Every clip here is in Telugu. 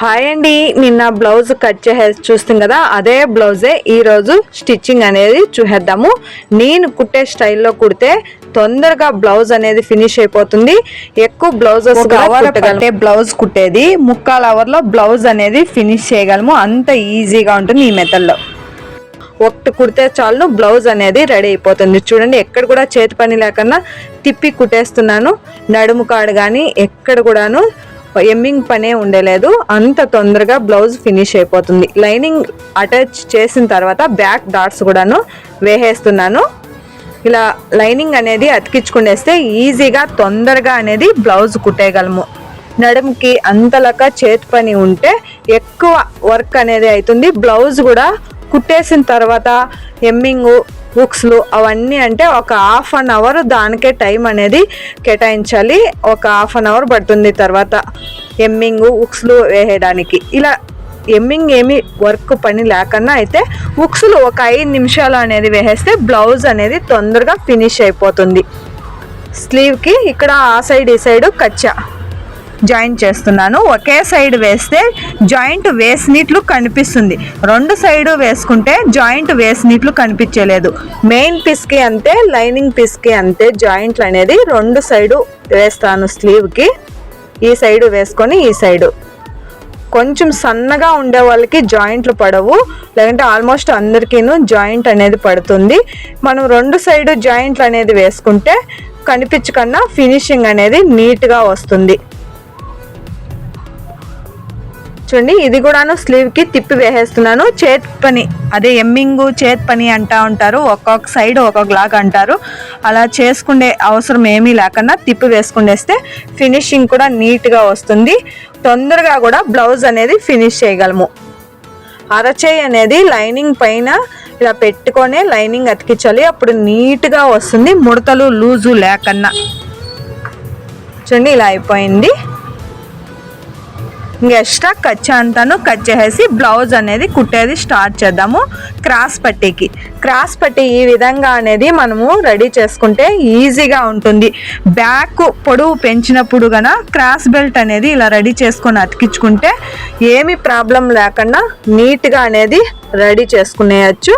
హాయ్ అండి. నిన్న బ్లౌజ్ కట్ చేసే చూస్తుంది కదా అదే బ్లౌజే. ఈ రోజు స్టిచ్చింగ్ అనేది చూసేద్దాము. నేను కుట్టే స్టైల్లో కుడితే తొందరగా బ్లౌజ్ అనేది ఫినిష్ అయిపోతుంది. ఎక్కువ బ్లౌజెస్ పట్టే బ్లౌజ్ కుట్టేది. ముక్కాల్ అవర్లో బ్లౌజ్ అనేది ఫినిష్ చేయగలము. అంత ఈజీగా ఉంటుంది ఈ మెథడ్లో ఒకటి కుడితే చాలు బ్లౌజ్ అనేది రెడీ అయిపోతుంది. చూడండి ఎక్కడ కూడా చేతి పని లేకుండా తిప్పి కుట్టేస్తున్నాను. నడుము కాడు కానీ ఎక్కడ కూడాను ఎమ్మింగ్ పనే ఉండలేదు. అంత తొందరగా బ్లౌజ్ ఫినిష్ అయిపోతుంది. లైనింగ్ అటాచ్ చేసిన తర్వాత బ్యాక్ డాట్స్ కూడాను వేసేస్తున్నాను. ఇలా లైనింగ్ అనేది అతికించుకునేస్తే ఈజీగా తొందరగా అనేది బ్లౌజ్ కుట్టేయగలము. నడుముకి అంతలక చేతి పని ఉంటే ఎక్కువ వర్క్ అనేది అవుతుంది బ్లౌజ్ కూడా కుట్టేసిన తర్వాత ఎమ్మింగు బుక్స్లు అవన్నీ అంటే ఒక హాఫ్ అన్ అవర్ దానికే టైం అనేది కేటాయించాలి. ఒక హాఫ్ అన్ అవర్ పడుతుంది తర్వాత ఎమ్మింగ్ బుక్స్లు వేయడానికి. ఇలా ఎమ్మింగ్ ఏమి వర్క్ పని లేకన్నా అయితే బుక్స్లు ఒక ఐదు నిమిషాలు అనేది వేసేస్తే బ్లౌజ్ అనేది తొందరగా ఫినిష్ అయిపోతుంది. స్లీవ్కి ఇక్కడ ఆ సైడ్ ఈ సైడ్ కచ్చా. జాయింట్ చేస్తున్నాను. ఒకే సైడ్ వేస్తే జాయింట్ వేసినట్లు కనిపిస్తుంది. రెండు సైడు వేసుకుంటే జాయింట్ వేసినట్లు కనిపించలేదు. మెయిన్ పీస్కి అంతే లైనింగ్ పీస్కి అంతే జాయింట్లు అనేది రెండు సైడు వేస్తాను స్లీవ్కి. ఈ సైడు వేసుకొని ఈ సైడు. కొంచెం సన్నగా ఉండే వాళ్ళకి జాయింట్లు పడవు. లేదంటే ఆల్మోస్ట్ అందరికీను జాయింట్ అనేది పడుతుంది. మనం రెండు సైడు జాయింట్లు అనేది వేసుకుంటే కనిపించకన్నా ఫినిషింగ్ అనేది నీట్గా వస్తుంది. చూడండి ఇది కూడాను స్లీవ్కి తిప్పి వేసేస్తున్నాను. చేతి పని అదే ఎమ్మింగ్ చేతి పని అంటా ఉంటారు. ఒక్కొక్క సైడ్ ఒక్కొక్క లాగా అంటారు. అలా చేసుకునే అవసరం ఏమీ లేకుండా తిప్పి వేసుకునేస్తే ఫినిషింగ్ కూడా నీట్గా వస్తుంది. తొందరగా కూడా బ్లౌజ్ అనేది ఫినిష్ చేయగలము. అరచేయి అనేది లైనింగ్ పైన ఇలా పెట్టుకొని లైనింగ్ అతికించాలి. అప్పుడు నీట్గా వస్తుంది. ముడతలు లూజు లేకన్నా. చూడండి ఇలా అయిపోయింది. ఇంకా ఎక్స్ట్రా కచ్చా అంతాను కట్ చేసేసి బ్లౌజ్ అనేది కుట్టేది స్టార్ట్ చేద్దాము. క్రాస్ పట్టీకి. క్రాస్ పట్టీ ఈ విధంగా అనేది మనము రెడీ చేసుకుంటే ఈజీగా ఉంటుంది. బ్యాక్ పొడవు పెంచినప్పుడు గన క్రాస్ బెల్ట్ అనేది ఇలా రెడీ చేసుకొని అతికించుకుంటే ఏమి ప్రాబ్లం లేకుండా నీట్గా అనేది రెడీ చేసుకునేయచ్చు.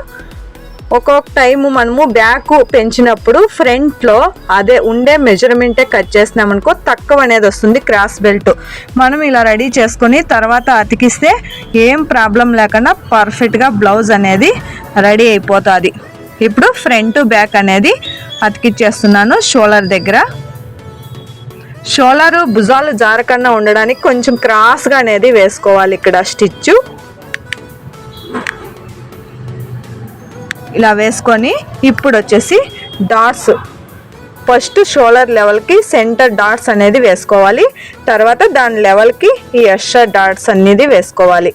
ఒక్కొక్క టైం మనము బ్యాక్ పెంచినప్పుడు ఫ్రంట్లో అదే ఉండే మెజర్మెంటే కట్ చేసినామనుకో తక్కువ అనేది వస్తుంది క్రాస్ బెల్ట్ మనం ఇలా రెడీ చేసుకొని తర్వాత అతికిస్తే ఏం ప్రాబ్లం లేకుండా పర్ఫెక్ట్గా బ్లౌజ్ అనేది రెడీ అయిపోతుంది. ఇప్పుడు ఫ్రంట్ బ్యాక్ అనేది అతికిచ్చేస్తున్నాను షోల్డర్ దగ్గర. షోలారు భుజాలు జారకుండా ఉండడానికి కొంచెం క్రాస్గా అనేది వేసుకోవాలి ఇక్కడ స్టిచ్చు ఇలా వేసుకొని ఇప్పుడు వచ్చేసి డాట్స్. ఫస్ట్ షోల్డర్ లెవెల్కి సెంటర్ డాట్స్ అనేది వేసుకోవాలి. తర్వాత దాని లెవెల్కి ఈ ఎక్స్ట్రా డాట్స్ అనేది వేసుకోవాలి.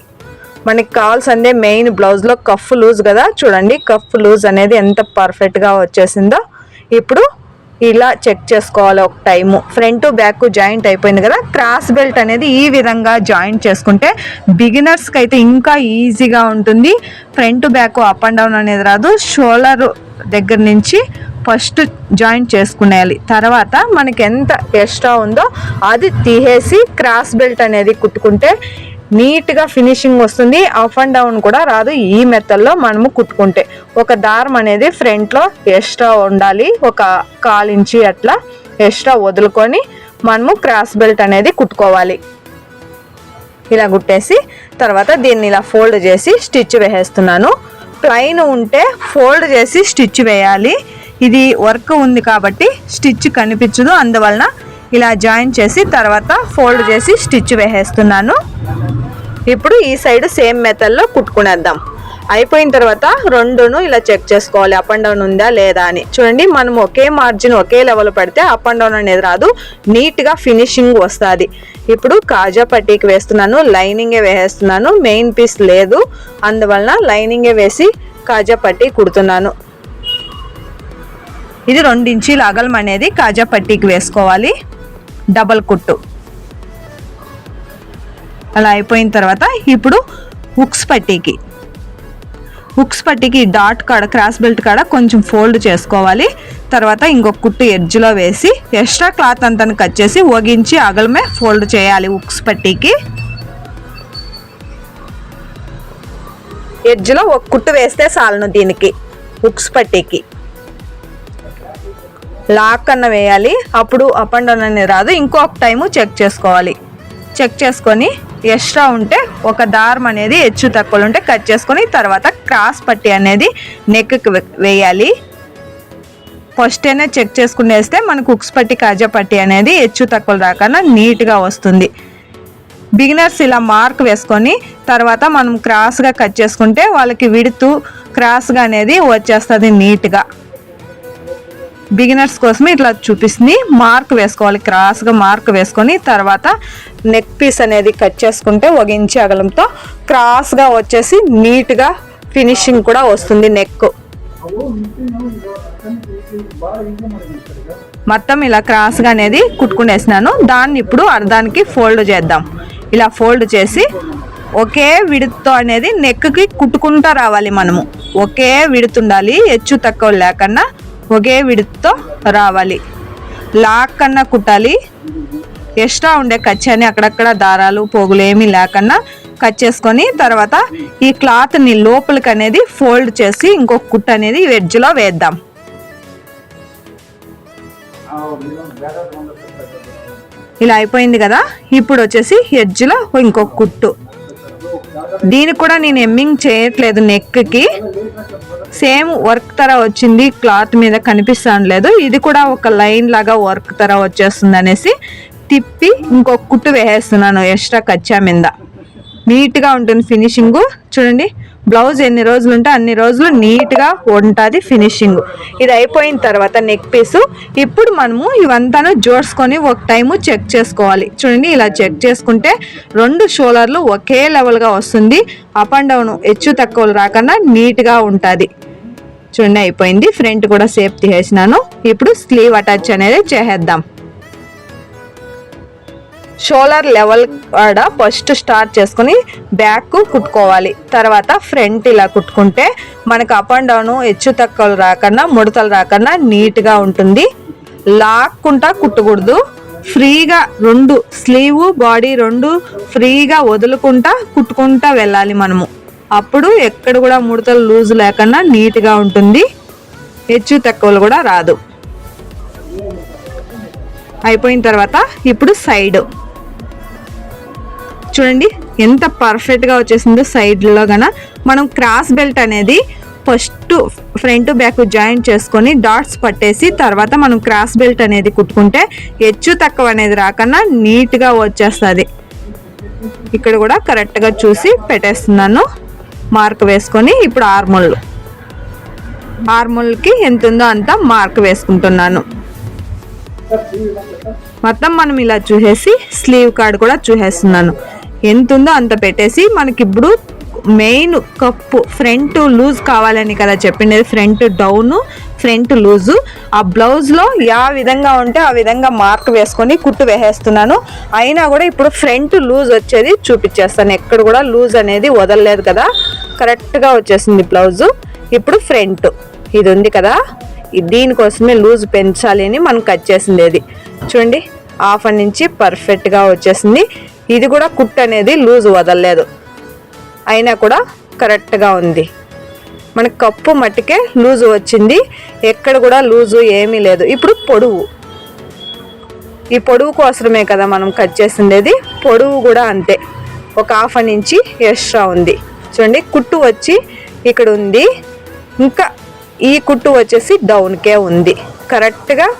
మనకి కావాల్సిందే మెయిన్ బ్లౌజ్లో కఫ్ లూజ్ కదా. చూడండి కఫ్ లూజ్ అనేది ఎంత పర్ఫెక్ట్గా వచ్చేసిందో. ఇప్పుడు ఇలా చెక్ చేసుకోవాలి ఒక టైము ఫ్రంట్ బ్యాక్ జాయింట్ అయిపోయింది కదా? క్రాస్ బెల్ట్ అనేది ఈ విధంగా జాయింట్ చేసుకుంటే బిగినర్స్కి అయితే ఇంకా ఈజీగా ఉంటుంది. Front back up and down అనేది రాదు. షోల్డర్ దగ్గర నుంచి ఫస్ట్ జాయింట్ చేసుకునేయాలి. తర్వాత మనకి ఎంత ఎక్స్ట్రా ఉందో అది తీసేసి క్రాస్ బెల్ట్ అనేది కుట్టుకుంటే నీట్గా ఫినిషింగ్ వస్తుంది. అప్ అండ్ డౌన్ కూడా రాదు. ఈ మెత్తల్లో మనము కుట్టుకుంటే ఒక దారం అనేది ఫ్రంట్లో ఎక్స్ట్రా ఉండాలి. ఒక కాల్ ఇంచి అట్లా ఎక్స్ట్రా వదులుకొని మనము క్రాస్ బెల్ట్ అనేది కుట్టుకోవాలి. ఇలా కుట్టేసి తర్వాత దీన్ని ఇలా ఫోల్డ్ చేసి స్టిచ్ వేసేస్తున్నాను. ప్లైన్ ఉంటే ఫోల్డ్ చేసి స్టిచ్ వేయాలి. ఇది వర్క్ ఉంది కాబట్టి స్టిచ్ కనిపించదు. అందువలన ఇలా జాయిన్ చేసి తర్వాత ఫోల్డ్ చేసి స్టిచ్ వేసేస్తున్నాను. ఇప్పుడు ఈ సైడ్ సేమ్ మెథడ్లో కుట్టుకునేద్దాం. అయిపోయిన తర్వాత రెండును ఇలా చెక్ చేసుకోవాలి. అప్ అండ్ డౌన్ ఉందా లేదా అని. చూడండి మనం ఒకే మార్జిన్ ఒకే లెవెల్ పెడితే అప్ అండ్ డౌన్ అనేది రాదు. నీట్గా ఫినిషింగ్ వస్తుంది. ఇప్పుడు కాజా పట్టీకి వేస్తున్నాను లైనింగే వేసేస్తున్నాను మెయిన్ పీస్ లేదు. అందువలన లైనింగే వేసి కాజా పట్టీ కుడుతున్నాను. ఇది రెండించీల అగలం అనేది కాజా పట్టీకి వేసుకోవాలి. డబల్ కుట్టు. అలా అయిపోయిన తర్వాత ఇప్పుడు హుక్స్ పట్టీకి. హుక్స్ పట్టికి డాట్ కాడ క్రాస్ బెల్ట్ కాడ కొంచెం ఫోల్డ్ చేసుకోవాలి. తర్వాత ఇంకొక కుట్టు ఎడ్జ్లో వేసి ఎక్స్ట్రా క్లాత్ అంతా కట్ చేసి ఒగించి అగలమే ఫోల్డ్ చేయాలి హుక్స్ పట్టీకి. ఎడ్జ్లో ఒక కుట్టు వేస్తే చాలను దీనికి హుక్స్ పట్టీకి. లాక్ అన్న వేయాలి. అప్పుడు అప్ అండ్ డౌన్ అనేది రాదు. ఇంకొక టైము చెక్ చేసుకోవాలి. చెక్ చేసుకొని ఎక్స్ట్రా ఉంటే ఒక దారం అనేది హెచ్చు తక్కువలు ఉంటే కట్ చేసుకొని తర్వాత క్రాస్ పట్టి అనేది నెక్కి వేయాలి. ఫస్ట్ అయినా చెక్ చేసుకుని వేస్తే మనకు ఉక్స్ పట్టి కాజా పట్టి అనేది హెచ్చు తక్కువలు రాకుండా నీట్గా వస్తుంది. బిగినర్స్ ఇలా మార్క్ వేసుకొని తర్వాత మనం క్రాస్గా కట్ చేసుకుంటే వాళ్ళకి విడుతూ క్రాస్గా అనేది వచ్చేస్తుంది నీట్గా బిగినర్స్ కోసమే ఇట్లా చూపిస్తుంది. మార్క్ వేసుకోవాలి క్రాస్గా మార్క్ వేసుకొని తర్వాత నెక్ పీస్ అనేది కట్ చేసుకుంటే ఒక ఇంచి అగలంతో క్రాస్గా వచ్చేసి నీట్గా ఫినిషింగ్ కూడా వస్తుంది నెక్. మొత్తం ఇలా క్రాస్గా అనేది కుట్టుకునేసినాను. దాన్ని ఇప్పుడు అర్ధానికి ఫోల్డ్ చేద్దాం. ఇలా ఫోల్డ్ చేసి ఒకే విడుతో అనేది నెక్కి కుట్టుకుంటా రావాలి మనము. ఒకే విడుతుండాలి హెచ్చు తక్కువ లేకుండా ఒకే విడుతో రావాలి. లాక్ కన్నా కుట్టాలి. ఎక్స్ట్రా ఉండే కచ్చని అక్కడక్కడ దారాలు పోగులు ఏమీ లేకుండా కట్ చేసుకొని తర్వాత ఈ క్లాత్ని లోపలికి అనేది ఫోల్డ్ చేసి ఇంకొక కుట్టు అనేది వెడ్జ్లో వేద్దాం. ఇలా అయిపోయింది కదా? ఇప్పుడు వచ్చేసి ఎడ్జ్లో ఇంకొక కుట్టు. దీనికి కూడా నేను ఎమ్మింగ్ చేయట్లేదు నెక్కి సేమ్ వర్క్ తర వచ్చింది క్లాత్ మీద కనిపిస్తాను లేదు. ఇది కూడా ఒక లైన్ లాగా వర్క్ తర వచ్చేస్తుంది అనేసి తిప్పి ఇంకొక కుట్టు వేసేస్తున్నాను ఎక్స్ట్రా కచ్చా మీద. నీట్గా ఉంటుంది ఫినిషింగు చూడండి. బ్లౌజ్ ఎన్ని రోజులు ఉంటే అన్ని రోజులు నీట్గా ఉంటుంది ఫినిషింగ్. ఇది అయిపోయిన తర్వాత నెక్ పీసు. ఇప్పుడు మనము ఇవంతాను జోడ్చుకొని ఒక టైము చెక్ చేసుకోవాలి. చూడండి ఇలా చెక్ చేసుకుంటే రెండు షోలర్లు ఒకే లెవెల్గా వస్తుంది. అప్ అండ్ డౌన్ హెచ్చు తక్కువలు రాకుండా నీట్గా ఉంటుంది. చూడండి అయిపోయింది. ఫ్రంట్ కూడా సేఫ్ తీసేసినాను ఇప్పుడు స్లీవ్ అటాచ్ అనేది చేసేద్దాం. షోలర్ లెవెల్ కూడా ఫస్ట్ స్టార్ట్ చేసుకుని బ్యాక్ కుట్టుకోవాలి. తర్వాత ఫ్రంట్ ఇలా కుట్టుకుంటే మనకు అప్ అండ్ డౌన్ హెచ్చు తక్కువలు రాకుండా ముడతలు రాకుండా నీట్గా ఉంటుంది. లాక్కుంటా కుట్టకూడదు. ఫ్రీగా రెండు స్లీవ్ బాడీ రెండు ఫ్రీగా వదులుకుంటా కుట్టుకుంటా వెళ్ళాలి మనము. అప్పుడు ఎక్కడ కూడా ముడతలు లూజ్ లేకుండా నీట్గా ఉంటుంది. హెచ్చు తక్కువలు కూడా రాదు. అయిపోయిన తర్వాత ఇప్పుడు సైడ్. చూడండి ఎంత పర్ఫెక్ట్గా వచ్చేసిందో సైడ్లో కన మనం క్రాస్ బెల్ట్ అనేది ఫస్ట్ ఫ్రంట్ బ్యాక్ జాయింట్ చేసుకొని డాట్స్ పట్టేసి తర్వాత మనం క్రాస్ బెల్ట్ అనేది కుట్టుకుంటే హెచ్చు తక్కువ అనేది రాకుండా నీట్గా వచ్చేస్తుంది. ఇక్కడ కూడా కరెక్ట్గా చూసి పెట్టేస్తున్నాను. మార్క్ వేసుకొని ఇప్పుడు ఆర్మోల్ ఆర్మోల్కి ఎంత ఉందో అంత మార్క్ వేసుకుంటున్నాను. మొత్తం మనం ఇలా చూసేసి స్లీవ్ కార్డ్ కూడా చూసేస్తున్నాను. ఎంత ఉందో అంత పెట్టేసి మనకి ఇప్పుడు మెయిన్ కప్పు ఫ్రంట్ లూజ్ కావాలని కదా చెప్పిండేది ఫ్రంట్ డౌన్ ఫ్రంట్ లూజు ఆ బ్లౌజ్లో యా విధంగా ఉంటే ఆ విధంగా మార్క్ వేసుకొని కుట్టు వేసేస్తున్నాను. అయినా కూడా ఇప్పుడు ఫ్రంట్ లూజ్ వచ్చేది చూపించేస్తాను ఎక్కడ కూడా లూజ్ అనేది వదలలేదు కదా. కరెక్ట్గా వచ్చేసింది బ్లౌజు ఇప్పుడు ఫ్రంట్ ఇది ఉంది కదా. దీనికోసమే లూజ్ పెంచాలి అని మనం కట్ చేసింది చూడండి హాఫ్ నుంచి పర్ఫెక్ట్గా వచ్చేసింది. ఇది కూడా కుట్ అనేది లూజ్ వదలలేదు. అయినా కూడా కరెక్ట్గా ఉంది. మన కప్పు మట్టికే లూజు వచ్చింది. ఎక్కడ కూడా లూజు ఏమీ లేదు. ఇప్పుడు పొడువు. ఈ పొడువు కోసమే కదా మనం కట్ చేసిండేది? పొడువు కూడా అంతే. ఒక హాఫ్ అన్ నుంచి ఎక్స్ట్రా ఉంది. చూడండి కుట్టు వచ్చి ఇక్కడ ఉంది. ఇంకా ఈ కుట్టు వచ్చేసి డౌన్కే ఉంది. కరెక్ట్గా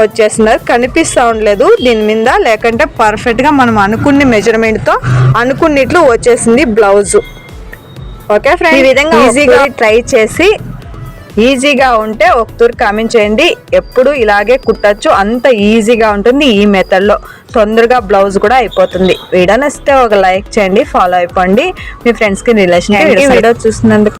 వచ్చేస్తున్నారు. కనిపిస్తూ ఉండలేదు దీని మీద లేకంటే పర్ఫెక్ట్గా మనం అనుకున్న మెజర్మెంట్తో అనుకున్నట్లు వచ్చేసింది బ్లౌజ్ ఓకే ఫ్రెండ్ ఈ విధంగా ఈజీగా ట్రై చేసి ఈజీగా ఉంటే ఒక తూరు కామెంట్ చేయండి. ఎప్పుడు ఇలాగే కుట్టచ్చు అంత ఈజీగా ఉంటుంది ఈ మెథడ్లో తొందరగా బ్లౌజ్ కూడా అయిపోతుంది. వీడియో నచ్చితే ఒక లైక్ చేయండి ఫాలో అయిపోండి. మీ ఫ్రెండ్స్కి రిలేషన్ వీడియో చూస్తున్నందుకు